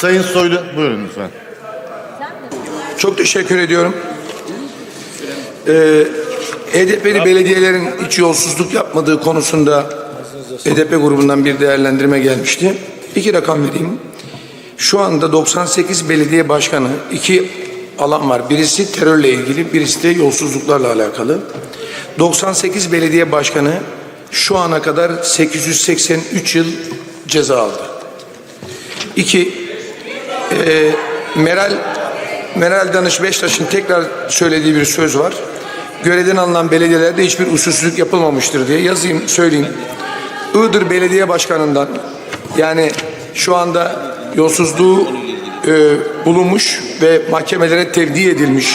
Sayın Soylu buyurun lütfen. Çok teşekkür ediyorum. Ee, HDP'li belediyelerin hiç yolsuzluk yapmadığı konusunda HDP grubundan bir değerlendirme gelmişti. İki rakam vereyim. Şu anda 98 belediye başkanı iki alan var. Birisi terörle ilgili, birisi de yolsuzluklarla alakalı. 98 belediye başkanı şu ana kadar 883 yıl ceza aldı. İki, e, Meral Meral Danış Beştaş'ın tekrar söylediği bir söz var. Görevden alınan belediyelerde hiçbir usulsüzlük yapılmamıştır diye yazayım, söyleyeyim. Iğdır Belediye Başkanı'ndan yani şu anda yolsuzluğu e, bulunmuş ve mahkemelere tevdi edilmiş.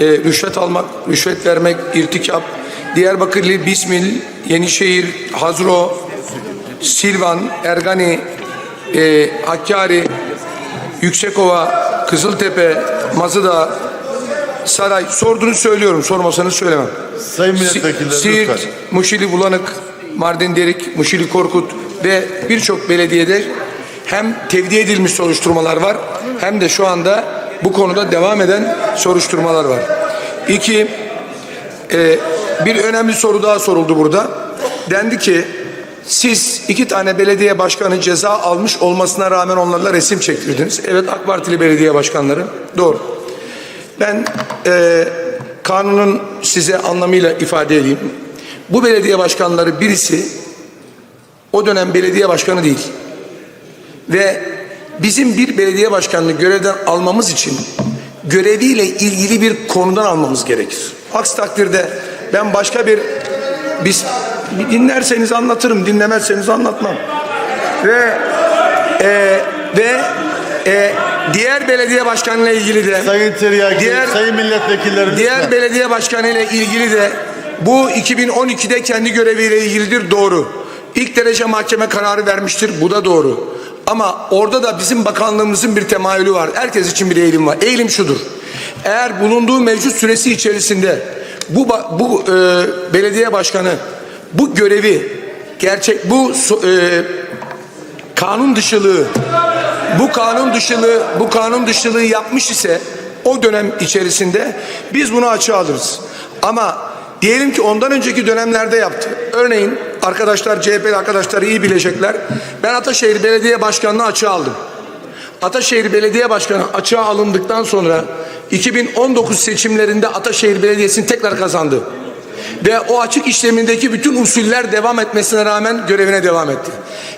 E, rüşvet almak, rüşvet vermek, irtikap. Diyarbakırlı Bismil, Yenişehir, Hazro, Silvan, Ergani, e, Hakkari, Yüksekova, Kızıltepe, Mazıdağ, Saray sorduğunu söylüyorum. Sormasanız söylemem. Sayın Si- milletvekilleri Siirt, lütfen. Muşili Bulanık, Mardin Derik, Muşili Korkut ve birçok belediyede hem tevdi edilmiş soruşturmalar var hem de şu anda bu konuda devam eden soruşturmalar var. İki, e, bir önemli soru daha soruldu burada. Dendi ki siz iki tane belediye başkanı ceza almış olmasına rağmen onlarla resim çektirdiniz. Evet AK Partili belediye başkanları. Doğru. Ben e, kanunun size anlamıyla ifade edeyim. Bu belediye başkanları birisi o dönem belediye başkanı değil. Ve bizim bir belediye başkanını görevden almamız için göreviyle ilgili bir konudan almamız gerekir. Aksi takdirde ben başka bir biz dinlerseniz anlatırım, dinlemezseniz anlatmam. Ve e, ve e, diğer belediye başkanıyla ilgili de Sayın Tiryaki, Diğer- sayın milletvekilleri Diğer lütfen. belediye başkanı ile ilgili de bu 2012'de kendi göreviyle ilgilidir doğru. İlk derece mahkeme kararı vermiştir bu da doğru. Ama orada da bizim bakanlığımızın bir temayülü var. Herkes için bir eğilim var. Eğilim şudur. Eğer bulunduğu mevcut süresi içerisinde bu bu e, belediye başkanı bu görevi gerçek bu e, kanun dışılığı bu kanun dışılığı bu kanun dışılığı yapmış ise o dönem içerisinde biz bunu açığa alırız. Ama diyelim ki ondan önceki dönemlerde yaptı. Örneğin arkadaşlar CHP'li arkadaşlar iyi bilecekler. Ben Ataşehir Belediye Başkanlığı açığa aldım. Ataşehir Belediye Başkanı açığa alındıktan sonra 2019 seçimlerinde Ataşehir Belediyesi'ni tekrar kazandı. Ve o açık işlemindeki bütün usuller devam etmesine rağmen görevine devam etti.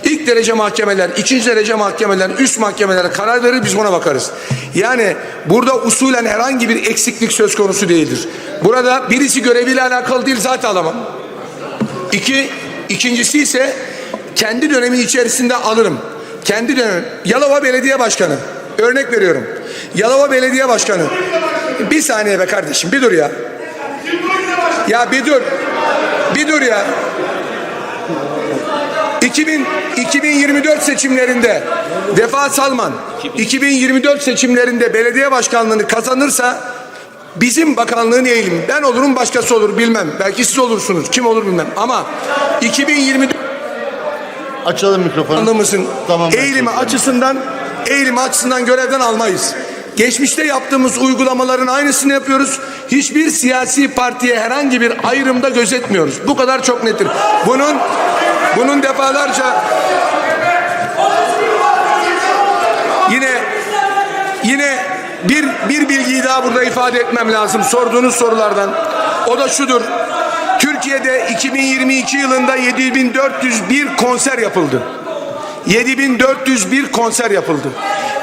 İlk derece mahkemeler, ikinci derece mahkemeler, üst mahkemelere karar verir biz buna bakarız. Yani burada usulen herhangi bir eksiklik söz konusu değildir. Burada birisi göreviyle alakalı değil zaten alamam. İki, ikincisi ise kendi dönemi içerisinde alırım. Kendi dönem. Yalova Belediye Başkanı. Örnek veriyorum. Yalova Belediye Başkanı. Bir saniye be kardeşim bir dur ya. Ya bir dur. Bir dur ya. 2000, 2024 seçimlerinde Vefa Salman 2024 seçimlerinde belediye başkanlığını kazanırsa bizim bakanlığın eğilimi ben olurum başkası olur bilmem belki siz olursunuz kim olur bilmem ama 2024 Açalım mikrofonu. bakanlığımızın Tamam, eğilimi açısından eğilimi açısından görevden almayız. Geçmişte yaptığımız uygulamaların aynısını yapıyoruz. Hiçbir siyasi partiye herhangi bir ayrımda gözetmiyoruz. Bu kadar çok nettir. Bunun bunun defalarca yine yine bir bir bilgiyi daha burada ifade etmem lazım sorduğunuz sorulardan. O da şudur. Türkiye'de 2022 yılında 7401 konser yapıldı. 7401 konser yapıldı.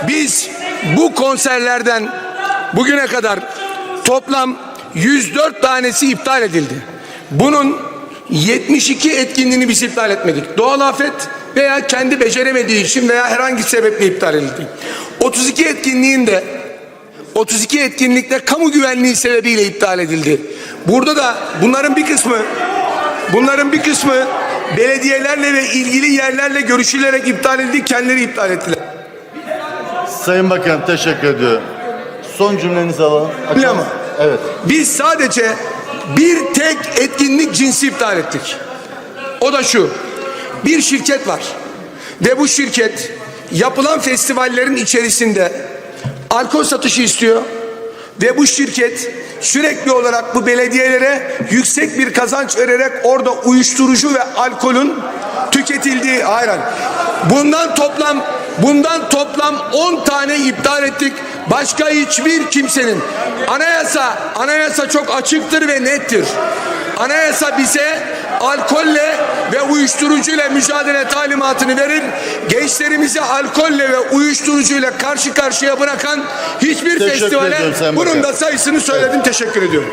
Biz bu konserlerden bugüne kadar toplam 104 tanesi iptal edildi. Bunun 72 etkinliğini biz iptal etmedik. Doğal afet veya kendi beceremediği için veya herhangi sebeple iptal edildi. 32 etkinliğin de 32 etkinlikte kamu güvenliği sebebiyle iptal edildi. Burada da bunların bir kısmı bunların bir kısmı belediyelerle ve ilgili yerlerle görüşülerek iptal edildi, kendileri iptal ettiler. Sayın Bakan teşekkür ediyorum. Son cümlenizi alalım. Öyle ama. Evet. Biz sadece bir tek etkinlik cinsi iptal ettik. O da şu. Bir şirket var. Ve bu şirket yapılan festivallerin içerisinde alkol satışı istiyor ve bu şirket sürekli olarak bu belediyelere yüksek bir kazanç vererek orada uyuşturucu ve alkolün tüketildiği hayır. Bundan toplam bundan toplam 10 tane iptal ettik. Başka hiçbir kimsenin anayasa anayasa çok açıktır ve nettir. Anayasa bize alkolle ve uyuşturucuyla mücadele talimatını verir. Gençlerimizi alkolle ve uyuşturucuyla karşı karşıya bırakan hiçbir Teşekkür festivale bunun da sayısını söyledim. Teşekkür ediyorum.